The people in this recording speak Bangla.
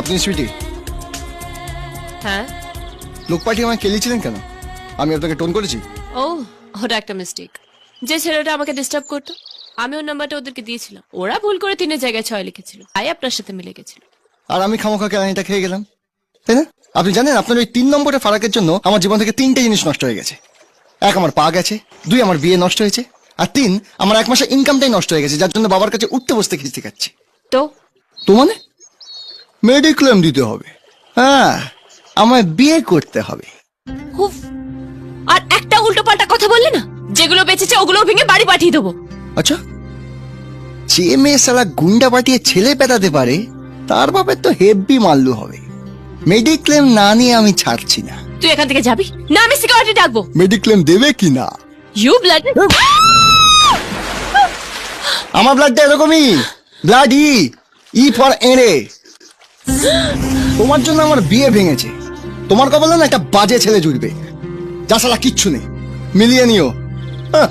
আপনি সুইটি? হ্যাঁ? লোক পাঠিয়ে আমায় খেলিয়েছিলেন কেন? আমি আপনাকে টোন করেছি? ও ওটা একটা মিস্টেক যে ছেলেটা আমাকে ডিস্টার্ব করতো আমি ওর নাম্বারটা ওদেরকে দিয়েছিলাম। ওরা ভুল করে তিনের জায়গায় ছয় লিখেছিল। তাই আপনার সাথে মিলে গেছিল। আর আমি খামোখা কেলানিটা খেয়ে গেলাম। তাই না? আপনি জানেন আপনার ওই তিন নম্বরের ফারাকের জন্য আমার জীবন থেকে তিনটে জিনিস নষ্ট হয়ে গেছে। এক আমার পা গেছে দুই আমার বিয়ে নষ্ট হয়েছে আর তিন আমার এক মাসের ইনকামটাই নষ্ট হয়ে গেছে যার জন্য বাবার কাছে উঠতে বসতে খিস্তি খাচ্ছি। তো? তো মানে? মেডিক্লেম দিতে হবে। হ্যাঁ আমায় বিয়ে করতে হবে। হুফ আর একটা উল্টো পাল্টা কথা বললে না? যেগুলো বেঁচেছে ওগুলো ভেঙে বাড়ি পাঠিয়ে দেবো। আচ্ছা যে মেয়ে সালা গুন্ডা পাঠিয়ে ছেলে পেটাতে পারে তার বাপের তো হেভি মাল্লু হবে। মেডিক্লেম না নিয়ে আমি ছাড়ছি না। তুই এখান থেকে যাবি? না আমি সিকিউরিটি ডাকবো। মেডিক্লেম দেবে কি না? ইউ ব্লাড আমার ব্লাডটা এরকমই। ব্লাড ই ই ফর এড়ে তোমার জন্য আমার বিয়ে ভেঙেছে। তোমার কপালে না একটা বাজে ছেলে জুড়বে যা সালা কিচ্ছু নেই। মিলিয়ে নিও। হ্যাঁ।